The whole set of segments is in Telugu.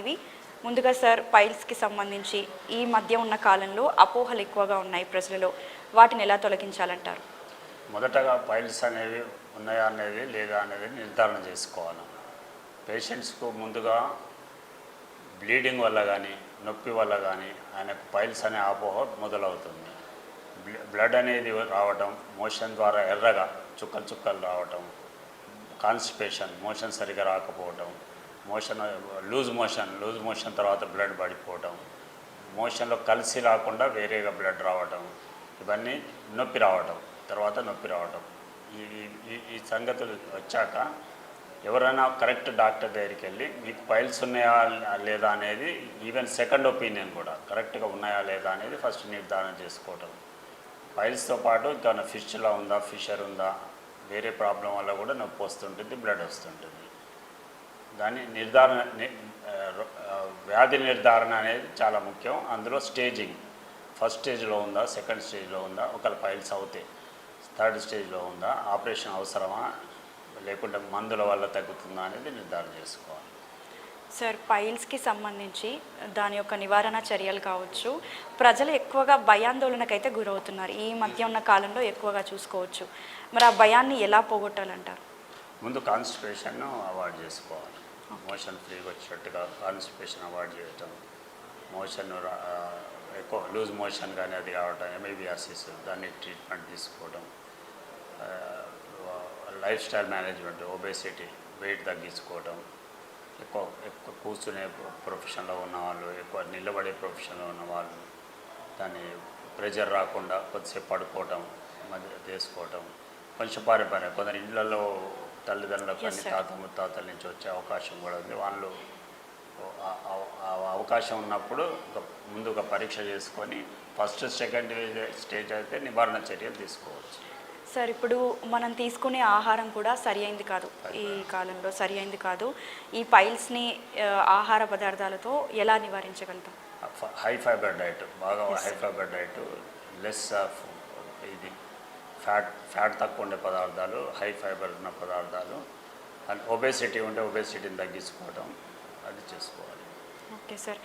ఇవి ముందుగా సార్ పైల్స్కి సంబంధించి ఈ మధ్య ఉన్న కాలంలో అపోహలు ఎక్కువగా ఉన్నాయి ప్రజలలో వాటిని ఎలా తొలగించాలంటారు? మొదటగా పైల్స్ అనేవి ఉన్నాయా అనేది లేదా అనేది నిర్ధారణ చేసుకోవాలి. పేషెంట్స్కు ముందుగా బ్లీడింగ్ వల్ల కానీ నొప్పి వల్ల కానీ ఆయనకు పైల్స్ అనే అపోహ మొదలవుతుంది. బ్లడ్ అనేది రావటం మోషన్ ద్వారా ఎర్రగా చుక్కలు చుక్కలు రావటం కాన్స్టిపేషన్ మోషన్ సరిగా రాకపోవటం motion loose motion loose motion తర్వాత బ్లడ్ పడిపోవటం. మోషన్లో కలిసి రాకుండా వేరేగా బ్లడ్ రావటం. ఇవన్నీ నొప్పి రావటం తర్వాత నొప్పి రావటం. ఈ ఈ ఈ సంగతులు వచ్చాక ఎవరైనా కరెక్ట్ డాక్టర్ దగ్గరికి వెళ్ళి మీకు పైల్స్ ఉన్నాయా లేదా? అనేది ఈవెన్ సెకండ్ ఒపీనియన్ కూడా కరెక్ట్గా ఉన్నాయా లేదా? అనేది ఫస్ట్ నిర్ధారణ చేసుకోవటం. పైల్స్తో పాటు ఇంకా ఫిష్లా ఉందా ఫిషర్ ఉందా? వేరే ప్రాబ్లం వల్ల కూడా నొప్పి వస్తుంటుంది బ్లడ్ వస్తుంటుంది. దాని నిర్ధారణ వ్యాధి నిర్ధారణ అనేది చాలా ముఖ్యం. అందులో స్టేజింగ్. ఫస్ట్ స్టేజ్లో ఉందా? సెకండ్ స్టేజ్లో ఉందా? ఒకవేళ పైల్స్ అవుతాయి థర్డ్ స్టేజ్లో ఉందా? ఆపరేషన్ అవసరమా? లేకుంటే మందుల వల్ల తగ్గుతుందా అనేది నిర్ధారణ చేసుకోవాలి. సార్ పైల్స్కి సంబంధించి దాని యొక్క నివారణ చర్యలు కావచ్చు. ప్రజలు ఎక్కువగా భయాందోళనకైతే గురవుతున్నారు. ఈ మధ్య ఉన్న కాలంలో ఎక్కువగా చూసుకోవచ్చు. మరి ఆ భయాన్ని ఎలా పోగొట్టాలంటారు? ముందు కాన్స్టిపేషన్ అవాయిడ్ చేసుకోవాలి. మోషన్ ఫ్రీగా వచ్చినట్టుగా కాన్స్టిపేషన్ అవాయిడ్ చేయటం మోషన్ ఎక్కువ లూజ్ మోషన్ కానీ అది కావటం ఎంఐబియాసిస్ దాన్ని ట్రీట్మెంట్ తీసుకోవడం lifestyle management obesity weight తగ్గించుకోవడం ఎక్కువ ఎక్కువ కూర్చునే ప్రొఫెషన్లో ఉన్నవాళ్ళు ఎక్కువ నిలబడే ప్రొఫెషన్లో ఉన్నవాళ్ళు దాన్ని ప్రెజర్ రాకుండా కొద్దిసేపు పడుకోవటం మధ్య తీసుకోవటం కొంచెం పారిపోయినాయి. కొందరు ఇళ్ళలో తల్లిదండ్రులకు Yes, అన్ని. తాత ముత్తాతల నుంచి వచ్చే అవకాశం కూడా ఉంది. వాళ్ళు అవకాశం ఉన్నప్పుడు ఒక ముందు ఒక పరీక్ష చేసుకొని ఫస్ట్ సెకండ్ స్టేజ్ అయితే నివారణ చర్యలు తీసుకోవచ్చు. సార్ ఇప్పుడు మనం తీసుకునే ఆహారం కూడా సరి అయింది కాదు. ఈ కాలంలో సరి అయింది కాదు. ఈ పైల్స్ని ఆహార పదార్థాలతో ఎలా నివారించగలుగుతాం? హై ఫైబర్ డైట్ బాగా high. Fibre diet less of ఇది ఫ్యాట్ ఫ్యాట్ తక్కువ ఉండే పదార్థాలు హై ఫైబర్ ఉన్న పదార్థాలు అండ్ ఒబేసిటీ ఉంటే ఒబేసిటీని తగ్గించుకోవడం అది చేసుకోవాలి. Okay sir.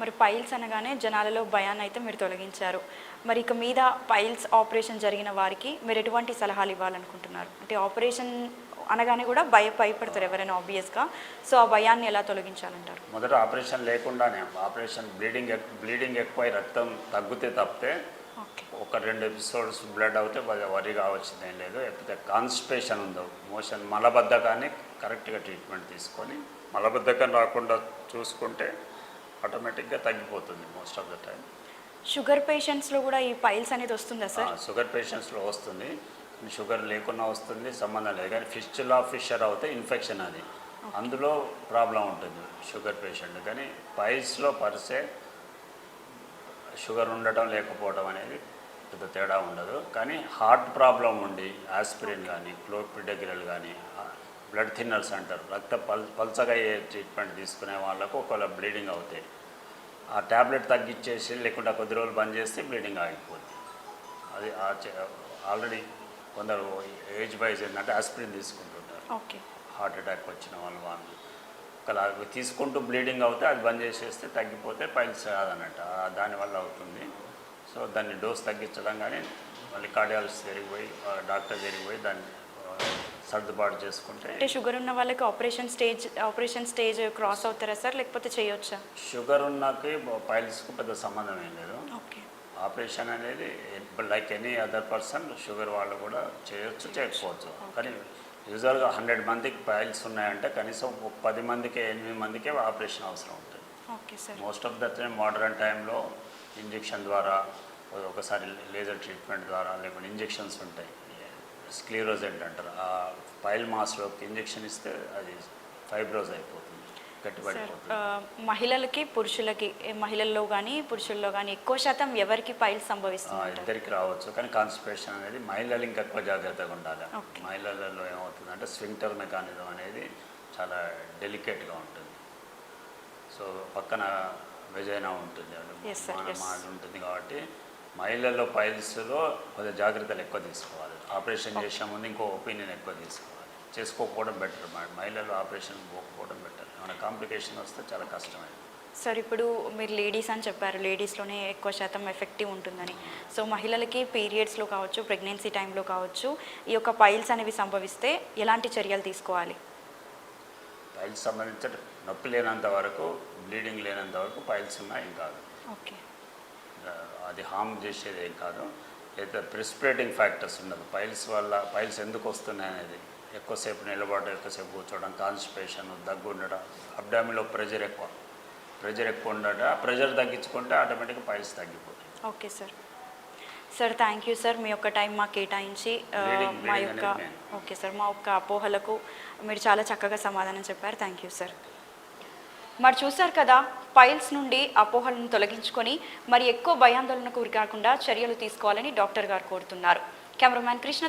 మరి పైల్స్ అనగానే జనాలలో భయాన్ని అయితే మీరు తొలగించారు. మరి ఇక మీద పైల్స్ ఆపరేషన్ జరిగిన వారికి మీరు ఎటువంటి సలహాలు ఇవ్వాలనుకుంటున్నారు? అంటే ఆపరేషన్ అనగానే కూడా భయ భయపడతారు ఎవరైనా ఆబ్వియస్గా సో ఆ భయాన్ని ఎలా తొలగించాలంటారు? మొదట ఆపరేషన్ లేకుండానే ఆపరేషన్ బ్లీడింగ్ బ్లీడింగ్ ఎక్కువై రక్తం తగ్గితే తప్పితే ఒక రెండు ఎపిసోడ్స్ బ్లడ్ అవుతే వరి- కావచ్చింది ఏం లేదు. లేకపోతే కాన్స్టిపేషన్ ఉందో మోషన్ మలబద్ధకాన్ని కరెక్ట్గా ట్రీట్మెంట్ తీసుకొని మలబద్ధకం రాకుండా చూసుకుంటే ఆటోమేటిక్గా తగ్గిపోతుంది most of the time sugar పేషెంట్స్లో కూడా ఈ పైల్స్ అనేది వస్తుందా సార్? షుగర్ పేషెంట్స్లో వస్తుంది. షుగర్ లేకుండా వస్తుంది సంబంధం లేదు. కానీ ఫిస్టులా ఫిషర్ అవుతే ఇన్ఫెక్షన్ అది. అందులో ప్రాబ్లం ఉంటుంది షుగర్ పేషెంట్ కానీ పైల్స్లో పర్సే షుగర్ ఉండటం లేకపోవడం అనేది పెద్ద తేడా ఉండదు. కానీ హార్ట్ ప్రాబ్లం ఉండి ఆస్పిరిన్ కానీ క్లోపిడగ్రల్ కానీ బ్లడ్ థిన్నర్స్ అంటారు. రక్త పల్ పల్చగా అయ్యే ట్రీట్మెంట్ తీసుకునే వాళ్ళకు ఒకవేళ బ్లీడింగ్ అవుతాయి ఆ ట్యాబ్లెట్ తగ్గించేసి లేకుంటే కొద్ది రోజులు బంద్ చేస్తే బ్లీడింగ్ ఆగిపోతుంది అది ఆల్రెడీ కొందరు ఏజ్ వైజ్ ఏంటంటే ఆస్పిరిన్ తీసుకుంటుంటారు ఓకే. హార్ట్ అటాక్ వచ్చిన వాళ్ళు వాళ్ళు. ఒకలా తీసుకుంటూ బ్లీడింగ్ అవుతే అది బంద్ చేసేస్తే తగ్గిపోతే పైల్స్ కాదన్నట్టు ఆ దానివల్ల అవుతుంది. సో దాన్ని డోస్ తగ్గించడం కానీ మళ్ళీ కార్డియాలజిస్ట్ దగ్గరికి పోయి ఆ డాక్టర్ దగ్గరికి పోయి దాన్ని సర్దుబాటు చేసుకుంటే అంటే షుగర్ ఉన్న వాళ్ళకి operation stage operation stage cross అవుతారా సార్? లేకపోతే చేయొచ్చా? షుగర్ ఉన్నకి పైల్స్కు పెద్ద సంబంధం ఏం లేదు. ఓకే. ఆపరేషన్ అనేది like any other person sugar వాళ్ళు కూడా చేయొచ్చు చేయకపోవచ్చు. కానీ యూజువల్గా హండ్రెడ్ మందికి పైల్స్ ఉన్నాయంటే కనీసం పది మందికి ఎనిమిది మందికే ఆపరేషన్ అవసరం ఉంటుంది. Okay sir. Most of the time modern టైంలో ఇంజెక్షన్ ద్వారా ఒకసారి లేజర్ ట్రీట్మెంట్ ద్వారా లేకుంటే ఇంజెక్షన్స్ ఉంటాయి. స్క్లీరోజెంట్ అంటారు ఆ పైల్ మాస్లోకి ఇంజెక్షన్ ఇస్తే అది ఫైబ్రోజ్ అయిపోతుంది. మహిళలకి పురుషులకి మహిళల్లో కానీ పురుషుల్లో కానీ ఎక్కువ శాతం ఎవరికి పైల్స్ సంభవిస్తుంది ఇద్దరికి రావచ్చు కానీ కాన్స్టిపేషన్ అనేది మహిళలు ఇంకా ఎక్కువ జాగ్రత్తగా ఉండాలి. మహిళలలో ఏమవుతుందంటే స్వింటర్ మెకానిజం అనేది చాలా డెలికేట్గా ఉంటుంది. సో పక్కన వెజైనా ఉంటుంది ఉంటుంది కాబట్టి మహిళల్లో పైల్స్లో కొద్దిగా జాగ్రత్తలు ఎక్కువ తీసుకోవాలి. ఆపరేషన్ చేసే ముందు ఇంకో ఒపీనియన్ ఎక్కువ తీసుకోవాలి. చేసుకోకపోవడం బెటర్ మహిళలు ఆపరేషన్ పోకపోవడం బెటర్. కాంప్లికేషన్ వస్తే చాలా కష్టమే సార్ ఇప్పుడు మీరు లేడీస్ అని చెప్పారు. లేడీస్లోనే ఎక్కువ శాతం ఎఫెక్టివ్ ఉంటుందని. సో మహిళలకి పీరియడ్స్లో కావచ్చు ప్రెగ్నెన్సీ టైంలో కావచ్చు ఈ యొక్క పైల్స్ అనేవి సంభవిస్తే ఎలాంటి చర్యలు తీసుకోవాలి? పైల్స్ సంబంధించి నొప్పి లేనంత వరకు బ్లీడింగ్ లేనంత వరకు పైల్స్ ఉన్నా ఏం కాదు. ఓకే. అది హామ్ చేసేది ఏం కాదు. అయితే ప్రిస్పిరేటింగ్ ఫ్యాక్టర్స్ ఉండదు పైల్స్ వల్ల పైల్స్ ఎందుకు వస్తున్నాయి అనేది ఎక్కువసేపు నిలబడడం ఎక్కువసేపు కూర్చోవడం కాన్స్టిపేషన్ దగ్గు ఉండడం అబ్డామిలో ప్రెజర్ ఎక్కువ. ప్రెజర్ ఎక్కువ ఉండడం ఆ ప్రెజర్ తగ్గించుకుంటే ఆటోమేటిక్గా పైల్స్ తగ్గిపోతాయి. Okay sir. Sir thank you sir. మీ యొక్క టైం మాకు కేటాయించి మా యొక్క. ఓకే సార్ మా యొక్క అపోహలకు మీరు చాలా చక్కగా సమాధానం చెప్పారు. Thank you sir. మరి చూశారు కదా పైల్స్ నుండి అపోహలను తొలగించుకొని మరి ఎక్కువ భయాందోళనకు గురి కాకుండా చర్యలు తీసుకోవాలని డాక్టర్ గారు కోరుతున్నారు. కెమెరామ్యాన్ కృష్ణ